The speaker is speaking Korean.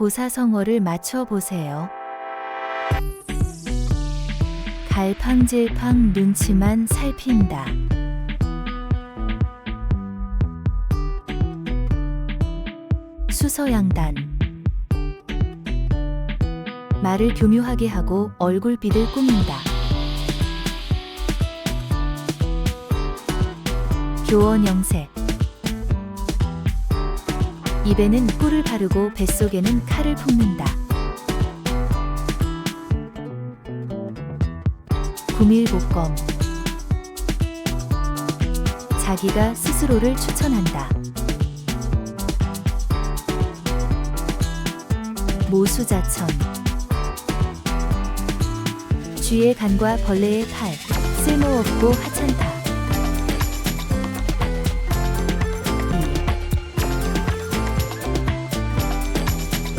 보사성어를 맞춰 보세요. 갈팡질팡 눈치만 살핀다. 수서양단 말을 교묘하게 하고 얼굴빛을 꾸민다. 교원영세 입에는 꿀을 바르고 뱃속에는 칼을 품는다. 구밀복검 자기가 스스로를 추천한다. 모수자천 쥐의 간과 벌레의 팔 쓸모없고 하찮다.